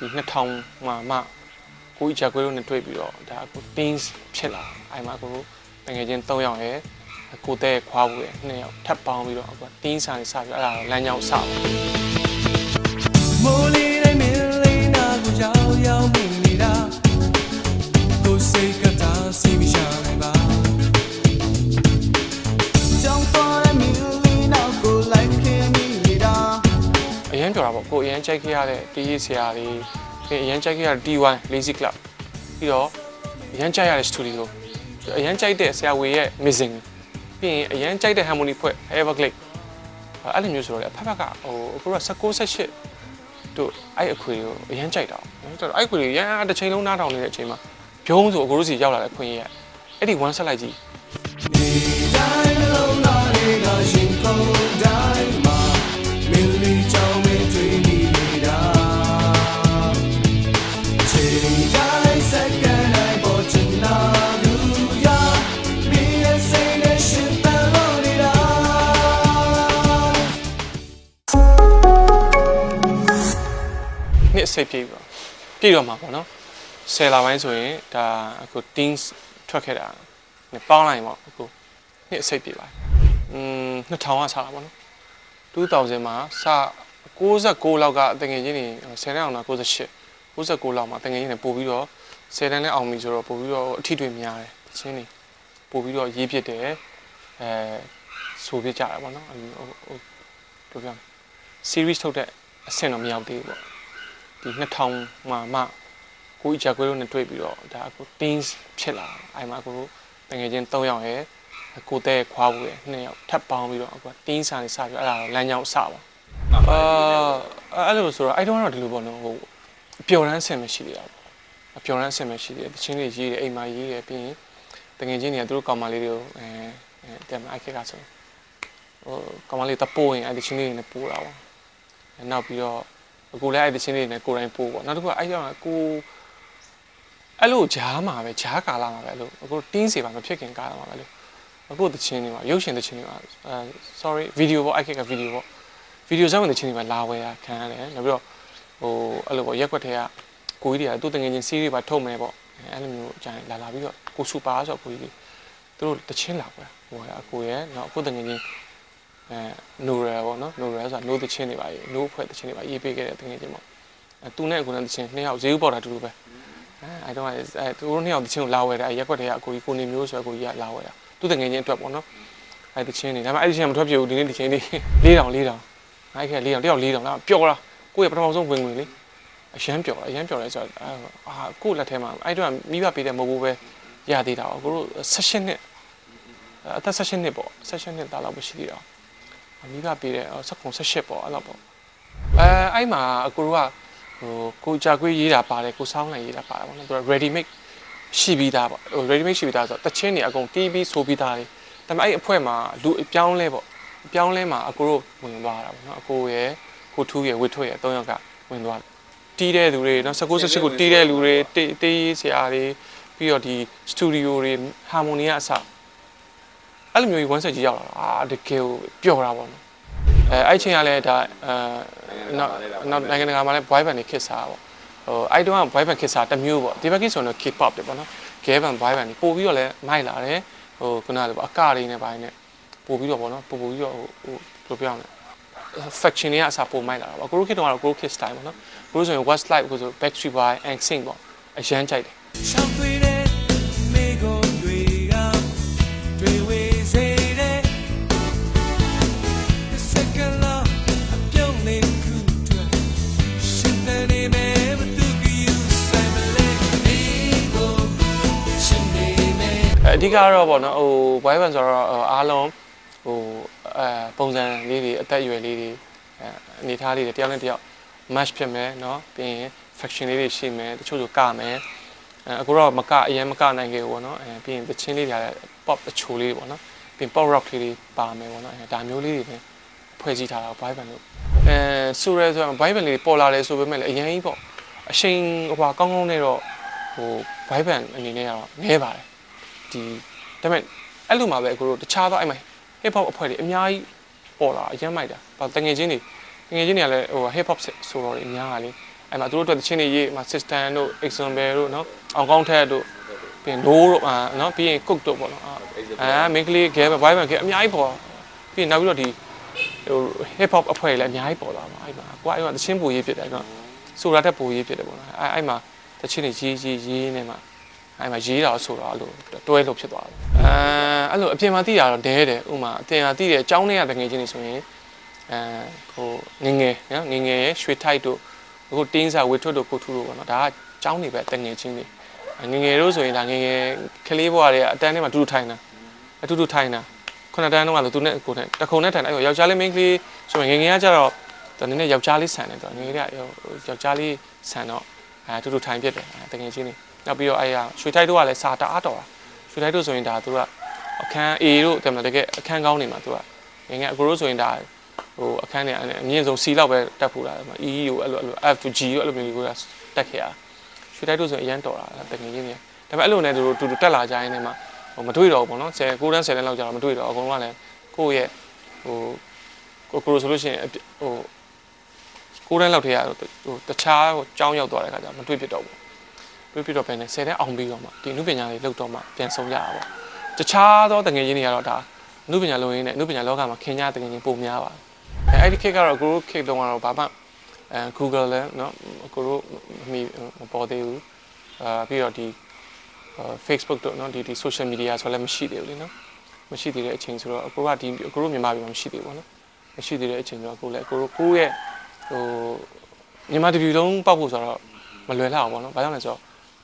ဒီ2000မှာမှကိုကြီးဂျာကွေးတို့နဲ့တွေ့ပြီးတော့ဒါကို teams ဖြစ်လာအဲ့မှာကိုတကယ်ချင်း3ယောက်ရယ်ကိုတဲ့ခွားဘူးရယ်2ယောက်ထပ်ပေါင်းပြီးတော့အခု team ဆိုင်စပြီးအဲ့ဒါလမ်းကြောင်းစပါမိုးလေး ပြောတာပေါ့ကိုအရင်ကြိုက်ခဲ့ရတဲ့တီးရေးဆရာတွေပြီးအရင်ကြိုက်ခဲ့ရတဲ့ T1 Lazy Club ပြီးတော့အရင်ကြိုက်ရတဲ့ studio အရင်ကြိုက်တဲ့ဆရာဝေရဲ့ missing ပြီးရင်အရင်ကြိုက်တဲ့ harmony ဖွဲ့ Everclick အဲ့လိုမျိုးဆိုတော့လေအဖက်ဖက်ကဟိုအခုက16 18တို့အဲ့အခွေကိုအရင်ကြိုက်တာနော်တော်အဲ့အခွေကိုရန်တစ်ချိန်လုံးနားထောင်နေတဲ့အချိန်မှာပြုံးဆိုအခုတို့စီရောက်လာတဲ့ခွင့်ရအဲ့ဒီ one set လိုက်ကြ စ်အစိတ်ပြည့်ပြီပြည့်တော့မှာပေါ့နော်ဆယ်လပိုင်းဆိုရင်ဒါအခု teams ထွက်ခဲ့တာနဲ့ပေါင်းလိုက်ရင်ပေါ့အခုနှစ်အစိတ်ပြည့်ပါတယ်อืม2000ကစားတာပေါ့နော်2000မှာစ69လောက်ကတငယ်ချင်းတွေ10တန်းအောင်တာ98 69လောက်မှာတငယ်ချင်းတွေပို့ပြီးတော့10တန်းနဲ့အောင်ပြီဆိုတော့ပို့ပြီးတော့အထီးတွေများတယ်တချင်းတွေပို့ပြီးတော့ရေးပြစ်တယ်အဲဆိုပြကြတာပေါ့နော်ဟိုဟိုဘယ်လိုပြောမလဲ series ထုတ်တဲ့အဆင့်တော့မရောက်သေးဘူးပေါ့ ဒီ2000မှာမှကိုကြီးဂျာကွေးတို့နဲ့တွေ့ပြီးတော့ဒါအခု teams ဖြစ်လာအဲ့မှာကိုတကယ်ချင်း3ယောက်ရယ်ကိုတဲ့ခွားဘူးရယ်2ယောက်ထပ်ပေါင်းပြီးတော့အခု team စာနေစပြီးအဲ့ဒါလမ်းကြောင်းစပါအာအဲ့လိုဆိုတော့အဲ့တော့တော့ဒီလိုပေါ့နော်ဟိုအပျော်တမ်းဆင်မရှိသေးတာပေါ့အပျော်တမ်းဆင်မရှိသေးတယ်တချင်းတွေရေးတယ်အိမ်မှာရေးတယ်ပြီးရင်တကယ်ချင်းတွေကသူတို့ကောင်မလေးတွေကိုအဲအဲတက်မှာအဲ့ခက်ကဆိုဟိုကောင်မလေးတပိုးရင်အဲ့ဒီချင်းလေးတွေနဲ့ပိုးတာပေါ့နောက်ပြီးတော့ အခုလည်းအဲ့ဒီချင်းလေးနဲ့ကိုယ်တိုင်ပို့ပေါ့နောက်တစ်ခုကအဲ့ကြောင့်ကိုအဲ့လိုဂျားမှာပဲဂျားကာလာမှာပဲအဲ့လိုအခုတင်းစီပါမဖြစ်ခင်ကာလာမှာပဲလို့အခုတချင်းတွေမှာရုပ်ရှင်တချင်းတွေမှာအဲ sorry video ပေါ့အဲ့ခက်က video ပေါ့ video ဇာတ်ဝင်တချင်းတွေမှာလာဝယ်ရခံရတယ်နောက်ပြီးတော့ဟိုအဲ့လိုပေါ့ရက်ွက်ထဲကကိုကြီးတွေကသူ့တငယ်ချင်း series ပါထုတ်မယ်ပေါ့အဲ့လိုမျိုးအကြိုင်လာလာပြီးတော့ကိုစူပါဆိုတော့ကိုကြီးတွေသူတို့တချင်းလာကွယ်ဟိုကအကိုရဲ့နောက်အခုတငယ်ချင်း အဲနိုရယ်ပေါ့နော်နိုရယ်ဆိုတာနိုးတချင်းတွေပါရေးနိုးဖွဲ့တချင်းတွေပါရေးပေးခဲ့တဲ့တကယ်ချင်းပေါ့အဲသူနဲ့အခုနဲ့တချင်းနှစ်ယောက်ဈေးဥပေါ်တာတူတူပဲအဲအဲတော့အဲသူတို့နှစ်ယောက်တချင်းကိုလာဝယ်တယ်အဲရက်ွက်တွေကအကိုကြီးကိုနေမျိုးဆိုတော့ကိုကြီးကလာဝယ်တာသူတကယ်ချင်းအတွက်ပေါ့နော်အဲတချင်းတွေဒါပေမဲ့အဲ့ဒီချင်းမထွက်ပြဘူးဒီနေ့တချင်းတွေ၄တောင်၄တောင်အဲ့ခဲ၄တောင်တယောက်၄တောင်လားပျော်လားကိုယ့်ရဲ့ပထမဆုံးဝင်ဝင်လေအရန်ပျော်အရန်ပျော်လဲဆိုတော့အာကိုယ့်လက်ထဲမှာအဲ့တော့မိဘပေးတဲ့မဟုတ်ဘူးပဲရသေးတာကိုတို့16နှစ်အသက်16နှစ်ပေါ့16နှစ်သားလောက်ပဲရှိသေးတာ အမိကပေးတဲ့စက်ကုံ18ပေါ့အဲ့လိုပေါ့အဲအဲ့မှာအကူတို့ကဟိုကိုကြာခွေးရေးတာပါတယ်ကိုဆောင်းလိုက်ရေးတာပါတယ်ပေါ့နော်သူက ready make ရှိပြီးသားပေါ့ဟို ready make ရှိပြီးသားဆိုတော့တချင်းတွေအကုန်တီးပြီးဆိုပြီးသားတွေဒါပေမဲ့အဲ့အဖွဲမှာလူအပြောင်းလဲပေါ့အပြောင်းလဲမှာအကူတို့ဝင်သွားတာပေါ့နော်အကူရဲ့ကိုထူးရဲ့ဝစ်ထွတ်ရဲ့၃ယောက်ကဝင်သွားတီးတဲ့လူတွေနော်19 18ကိုတီးတဲ့လူတွေတေးတေးဆရာတွေပြီးတော့ဒီ studio တွေ harmony ကအစ အဲ့လိုမျိုးကြီးဝမ်းဆက်ကြီးရောက်လာတာအာတကယ်ကိုပျော်တာပေါ့နော်အဲအဲ့ချိန်ကလည်းဒါအဲနောက်နောက်နိုင်ငံတကာမှာလည်း boy band တွေခစ်စားပေါ့ဟိုအဲ့တုန်းက boy band ခစ်စားတစ်မျိုးပေါ့ဒီဘက်ခစ်ဆိုတော့ K-pop တွေပေါ့နော် gay band boy band တွေပို့ပြီးတော့လည်းမိုက်လာတယ်ဟိုခုနကလိုပေါ့အကတွေနဲ့ပိုင်းနဲ့ပို့ပြီးတော့ပေါ့နော်ပို့ပို့ပြီးတော့ဟိုဟိုဘယ်လိုပြောရမလဲ faction တွေကအစားပို့မိုက်လာတာပေါ့ကိုရိုခစ်တုန်းကတော့ကိုရိုခစ် style ပေါ့နော်ကိုရိုဆိုရင် Westlife ကိုဆို Backstreet Boy and Sing ပေါ့အရန်ကြိုက်တယ် ဓိကတော့ပေါ့နော်ဟို boy band ဆိုတော့အားလုံးဟိုအဲပုံစံလေးတွေအသက်အရွယ်လေးတွေအဲအနေထားလေးတွေတယောက်နဲ့တယောက် match ဖြစ်မယ်เนาะပြီးရင် faction လေးတွေရှိမယ်တချို့ဆိုကမယ်အဲအခုတော့မကအရင်မကနိုင်ခဲ့ဘူးပေါ့နော်အဲပြီးရင်တချင်းလေးတွေလည်း pop တချို့လေးပေါ့နော်ပြီးရင် pop rock လေးတွေပါမယ်ပေါ့နော်အဲဒါမျိုးလေးတွေပဲဖွဲ့စည်းထားတာ boy band လို့အဲဆိုရဲဆိုတော့ boy band လေးတွေပေါ်လာတယ်ဆိုပေမဲ့လည်းအရင်ကြီးပေါ့အချိန်ဟိုပါကောင်းကောင်းနဲ့တော့ဟို boy band အနေနဲ့ကတော့နည်းပါတယ် ဒီဒါပေမဲ့အဲ့လိုမှာပဲအခုတို့တခြားသောအဲ့မှာ hip hop အဖွဲ့တွေအများကြီးပေါ်လာအရင်မိုက်တာဘာတငယ်ချင်းတွေတငယ်ချင်းတွေကလည်းဟို hip hop ဆိုတော့အများကလေအဲ့မှာသူတို့အတွက်တချင်းတွေရေးမှာ system တို့ example တို့နော်အောင်ကောင်းထက်တို့ပြီးရင် low တို့အာနော်ပြီးရင် cook တို့ပေါ့နော်အာအဲ main ကလေး game boy band ကအများကြီးပေါ့ပြီးရင်နောက်ပြီးတော့ဒီဟို hip hop အဖွဲ့တွေလည်းအများကြီးပေါ်လာမှာအဲ့မှာကိုကအဲ့မှာတချင်းပူရေးဖြစ်တယ်နော်ဆိုရတဲ့ပူရေးဖြစ်တယ်ပေါ့နော်အဲ့အဲ့မှာတချင်းတွေရေးရေးရေးနေမှာ အဲ့မှာရေးတာဆိုတော့အဲ့လိုတွဲလို့ဖြစ်သွားတယ်အဲအဲ့လိုအပြင်မှာသိတာတော့ဒဲတယ်ဥမာအပြင်မှာသိတယ်အကြောင်းတွေကတကယ်ချင်းနေဆိုရင်အဲဟိုငငယ်နော်ငငယ်ရွှေထိုက်တို့အခုတင်းစာဝေထွတ်တို့ကိုထူတို့ပေါ့နော်ဒါကအကြောင်းတွေပဲတကယ်ချင်းတွေငငယ်တို့ဆိုရင်ဒါငငယ်ကလေးဘွားတွေကအတန်းထဲမှာတူတူထိုင်တာအတူတူထိုင်တာခုနတန်းတော့ကလည်းသူနဲ့ကိုနဲ့တခုံနဲ့ထိုင်တယ်အဲ့ယောက်ျားလေးမိန်းကလေးဆိုရင်ငငယ်ကကြတော့တနည်းနည်းယောက်ျားလေးဆန်တယ်တော့ငငယ်ကယောက်ျားလေးဆန်တော့အဲတူတူထိုင်ဖြစ်တယ်တကယ်ချင်းတွေ နောက်ပြီးတော့အဲ့ရရွှေထိုက်တို့ကလည်းစာတအားတော်တာရွှေထိုက်တို့ဆိုရင်ဒါသူကအခန်း A တို့တယ်မလားတကယ်အခန်းကောင်းနေမှာသူကငငယ်အကိုတို့ဆိုရင်ဒါဟိုအခန်းနေအမြင့်ဆုံး C လောက်ပဲတက်ဖို့လာတယ်မှာ E ကိုအဲ့လိုအဲ့လို F to G ကိုအဲ့လိုမျိုးကိုတက်ခဲ့ရရွှေထိုက်တို့ဆိုရင်အရန်တော်တာတကယ်ချင်းတွေဒါပေမဲ့အဲ့လိုနဲ့သူတို့တူတူတက်လာကြရင်လည်းမှာဟိုမတွေ့တော့ဘူးပေါ့နော်10 9တန်း10တန်းလောက်ကြာတော့မတွေ့တော့အကုန်လုံးကလည်းကိုယ့်ရဲ့ဟိုကိုကိုဆိုလို့ရှိရင်ဟိုကိုတန်းလောက်ထဲရဟိုတခြားဟိုကြောင်းရောက်သွားတဲ့ခါကျမတွေ့ဖြစ်တော့ဘူး တွေ့ဖြစ်တော့ပဲနဲ့10တန်းအောင်ပြီးတော့မှဒီနုပညာလေးလောက်တော့မှပြန်ဆုံးရတာပေါ့တခြားသောတငယ်ချင်းတွေကတော့ဒါနုပညာလုံရင်းနဲ့နုပညာလောကမှာခင်ဗျားတငယ်ချင်းပုံများပါတယ်အဲအဲ့ဒီခေတ်ကတော့ကိုတို့ခေတ်တုန်းကတော့ဘာမှအဲ Google လဲเนาะကိုတို့မီမပေါ်သေးဘူးအာပြီးတော့ဒီ Facebook တို့เนาะဒီဒီ social media ဆိုလည်းမရှိသေးဘူးလေเนาะမရှိသေးတဲ့အချိန်ဆိုတော့အကိုကဒီအကိုတို့မြန်မာပြည်မှာမရှိသေးဘူးပေါ့နော်မရှိသေးတဲ့အချိန်ဆိုတော့ကိုလည်းအကိုတို့ကိုယ့်ရဲ့ဟိုမြန်မာတပြည်လုံးပောက်ဖို့ဆိုတော့မလွယ်လောက်ဘူးပေါ့နော်ဘာကြောင့်လဲဆိုတော့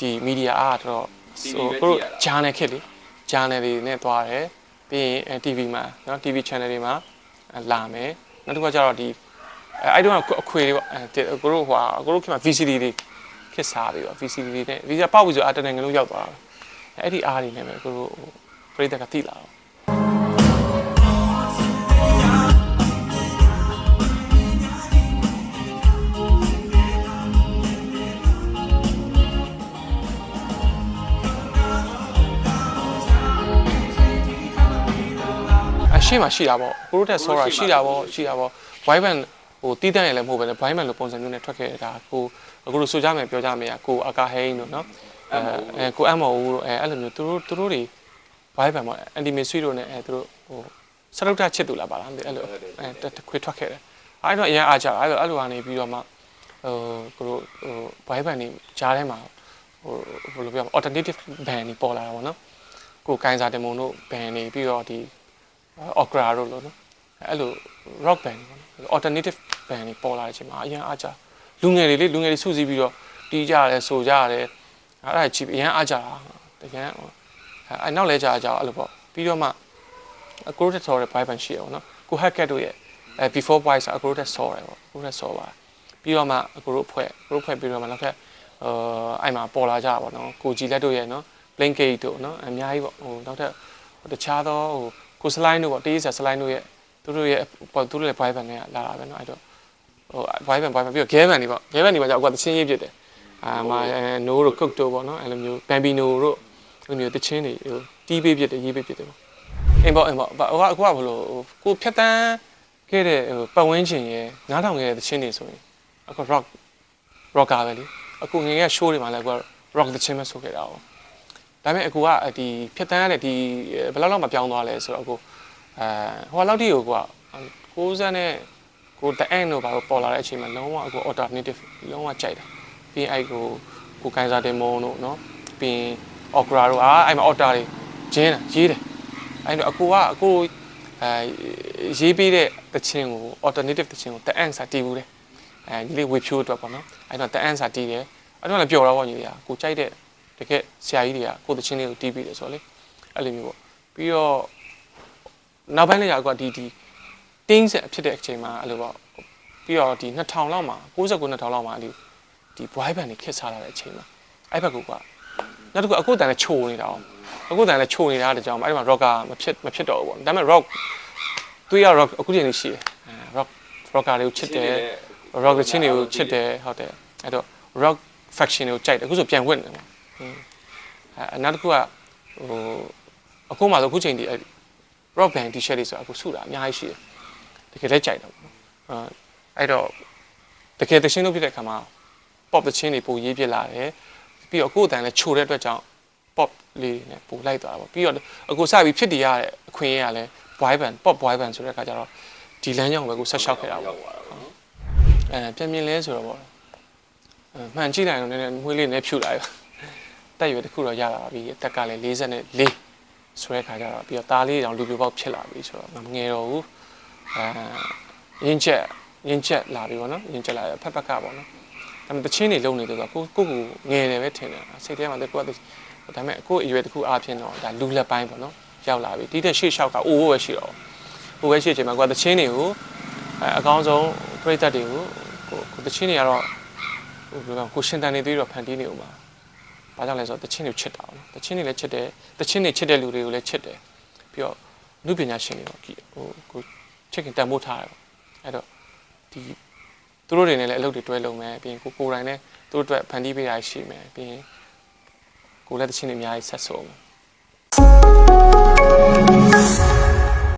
ဒီ media အားတော့ဟိုကိုတို့ channel ခက်လေ channel တွေနဲ့သွားတယ်ပြီးရင် TV မှာเนาะ TV channel တွေမှာလာမယ်နောက်တစ်ခါကျတော့ဒီအဲအဲ့တော့အခွေတွေပေါ့အဲကိုတို့ဟိုအကိုတို့ခင်မှာ VCD တွေခစ်စားပြီးတော့ VCD တွေနဲ့ VCD ပေါက်ပြီးဆိုအာတနိုင်ငံလုံးရောက်သွားတာအဲ့ဒီအားတွေနဲ့ပဲကိုတို့ပြိတ္တကတိလာတော့ ရှိမှရှိတာပေါ့ကိုရိုတက်ဆောတာရှိတာပေါ့ရှိတာပေါ့ဝိုင်းဘန်ဟိုတီးတန့်ရလည်းမဟုတ်ပဲလေဝိုင်းဘန်လိုပုံစံမျိုးနဲ့ထွက်ခဲ့တာကိုအခုလိုဆိုကြမယ်ပြောကြမယ်ကိုအကာဟိန်းတို့နော်အဲအဲကိုအမော်ဦးတို့အဲအဲ့လိုမျိုးသူတို့သူတို့တွေဝိုင်းဘန်ပေါ့အန်တီမီဆွီတို့နဲ့အဲသူတို့ဟိုစရုပ်ထချစ်သူလားပါလားမသိအဲ့လိုအဲတခွေထွက်ခဲ့တယ်အဲ့တော့အရင်အားကြအဲ့လိုအဲ့လိုကနေပြီးတော့မှဟိုကိုတို့ဟိုဝိုင်းဘန်နေကြားထဲမှာဟိုဘယ်လိုပြောမလဲ alternative band တွေပေါ်လာတာပေါ့နော်ကိုကိုင်းစာတင်မုံတို့ band နေပြီးတော့ဒီ opera တို့လို့နော်အဲ့လို rock band ပေါ့နော် alternative band တွေပေါ်လာတဲ့အချိန်မှာအရင်အားကြလူငယ်တွေလေလူငယ်တွေစုစည်းပြီးတော့တီးကြရတယ်ဆိုကြရတယ်အဲ့ဒါချီအရင်အားကြတာတကယ်အဲ့နောက်လဲကြကြအဲ့လိုပေါ့ပြီးတော့မှအကိုရိုတက်ဆော်တဲ့ vibe ရှိရပေါ့နော်ကို hacker တို့ရဲ့အဲ before boys အကိုရိုတက်ဆော်တယ်ပေါ့ကိုရိုတက်ဆော်ပါပြီးတော့မှအကိုရိုဖွဲ့ကိုရိုဖွဲ့ပြီးတော့မှနောက်ထပ်ဟိုအဲ့မှာပေါ်လာကြတာပေါ့နော်ကိုကြည်လက်တို့ရဲ့နော် blink gate တို့နော်အများကြီးပေါ့ဟိုနောက်ထပ်တခြားသောဟို ကိုစလိုင်းတို့ပေါ့တေးစားစလိုင်းတို့ရဲ့သူတို့ရဲ့ပေါ့သူတို့ရဲ့ vibe နဲ့လာတာပဲเนาะအဲ့တော့ဟို vibe vibe ပြီးတော့ game band တွေပေါ့ game band တွေပါကြောက်ကွာတချင်းရေးဖြစ်တယ်အာမနိုးတို့ cook တို့ပေါ့เนาะအဲ့လိုမျိုး bambino တို့အဲ့လိုမျိုးတချင်းတွေဟိုတီးပေးဖြစ်တယ်ရေးပေးဖြစ်တယ်ပေါ့အင်းပေါ့အင်းပေါ့ဟိုကအခုကဘလို့ကိုဖြတ်တန်းခဲ့တဲ့ဟိုပတ်ဝန်းကျင်ရဲ့နားထောင်ခဲ့တဲ့တချင်းတွေဆိုရင်အခု rock rocker ပဲလေအခုငယ်ငယ် show တွေမှာလည်းအခု rock တချင်းပဲဆိုခဲ့တာ哦 ဒါပေမဲ့အကူကဒီဖြတ်တန်းရတဲ့ဒီဘယ်လောက်လောက်မပြောင်းသွားလဲဆိုတော့အကူအဲဟိုလောက်တိကိုက60နဲ့ကိုတအန့်တို့ဘာလို့ပေါ်လာတဲ့အချိန်မှာလုံးဝအကူ alternative လုံးဝကြိုက်တာပြီးအဲ့ကိုကိုကိုင်စာတင်မုံတို့နော်ပြီး okra တို့အားအဲ့မှာ order တွေဂျင်းတာရေးတယ်အဲ့တော့အကူကအကူအဲရေးပေးတဲ့တခြင်းကို alternative တခြင်းကိုတအန့်စာတီးဘူးတယ်အဲညီလေးဝေဖြိုးအတွက်ပေါ့နော်အဲ့တော့တအန့်စာတီးတယ်အဲ့တော့လည်းပျော်တော့ပေါ့ညီလေးကကိုကြိုက်တဲ့ တကယ်ဆရာကြီးတွေကကိုတခြင်းလေးကိုတီးပြီးတယ်ဆိုတော့လေအဲ့လိုမျိုးပေါ့ပြီးတော့နောက်ပိုင်းလည်းရကွာဒီဒီတင်းဆက်ဖြစ်တဲ့အချိန်မှာအဲ့လိုပေါ့ပြီးတော့ဒီ2000လောက်မှာ69 2000လောက်မှာဒီဒီ boy band တွေခက်စားလာတဲ့အချိန်မှာအဲ့ဘက်ကကွာနောက်တစ်ခုအခုတန်လည်းချိုနေတာအောင်အခုတန်လည်းချိုနေတာတကြောင်အဲ့ဒီမှာ rocker မဖြစ်မဖြစ်တော့ဘူးပေါ့ဒါပေမဲ့ rock သူရ rock အခုချိန်လေးရှိတယ်အဲ rock rocker တွေကိုချစ်တယ် rock တဲ့ချင်းတွေကိုချစ်တယ်ဟုတ်တယ်အဲ့တော့ rock faction တွေကိုကြိုက်တယ်အခုဆိုပြန်ဝင်တယ်ပေါ့ အဲနောက်တစ်ခုကဟိုအခုမှဆိုအခုချိန်ဒီ rock band t-shirt တွေဆိုအခုစုတာအများကြီးရှိတယ်တကယ်လည်းကြိုက်တာပေါ့အဲအဲ့တော့တကယ်တချင်းလို့ဖြစ်တဲ့ခါမှာ pop သချင်းတွေပိုရေးပြလာတယ်ပြီးတော့ကိုယ့်အတန်လည်းချိုတဲ့အတွက်ကြောင့် pop လေးတွေနဲ့ပိုလိုက်သွားတာပေါ့ပြီးတော့အခုစပြီးဖြစ်တည်ရတဲ့အခွင့်အရေးကလည်း boy band pop boy band ဆိုတဲ့အခါကျတော့ဒီလမ်းကြောင်းကိုပဲကိုဆက်လျှောက်ခဲ့တာပေါ့အဲပြန်မြင်လဲဆိုတော့ပေါ့အဲမှန်ကြည့်လိုက်တော့နည်းနည်းမွေးလေးနဲ့ဖြူလာပြီ တက်ရွယ်တစ်ခုတော့ရလာပါပြီအသက်ကလည်း44ဆိုတဲ့အခါကျတော့ပြီးတော့သားလေးတောင်လူပြပေါက်ဖြစ်လာပြီဆိုတော့မငယ်တော့ဘူးအဲရင်းချက်ရင်းချက်လာပြီပေါ့နော်ရင်းချက်လာဖက်ဖက်ကပေါ့နော်ဒါပေမဲ့တချင်းတွေလုံနေတယ်ဆိုတော့ကိုကိုကိုငယ်တယ်ပဲထင်တယ်စိတ်ထဲမှာတကူကဒါပေမဲ့ကိုအရွယ်တစ်ခုအားဖြင့်တော့ဒါလူလက်ပိုင်းပေါ့နော်ရောက်လာပြီဒီတဲ့ရှေ့လျှောက်ကအိုးပဲရှိတော့အိုးပဲရှိချင်မှာကိုကတချင်းတွေကိုအဲအကောင်းဆုံးပြိတ္တတွေကိုကိုကိုတချင်းတွေကတော့ဟိုဘယ်လိုလဲကိုရှင်တန်နေသေးတော့ဖန်တီးနေဦးမှာ ဘာကြောင့်လဲဆိုတော့တချင်းတွေချစ်တာပေါ့နော်တချင်းတွေလည်းချစ်တယ်တချင်းတွေချစ်တဲ့လူတွေကိုလည်းချစ်တယ်ပြီးတော့လူပညာရှင်တွေတော့ဟိုကိုချစ်ခင်တန်ဖိုးထားတယ်ပေါ့အဲ့တော့ဒီသူတို့တွေနဲ့လည်းအလုပ်တွေတွဲလုံမယ်ပြီးရင်ကိုကိုယ်တိုင်လည်းသူတို့အတွက်ဖန်တီးပေးတာရှိမယ်ပြီးရင်ကိုလည်းတချင်းတွေအများကြီးဆက်ဆုံမယ်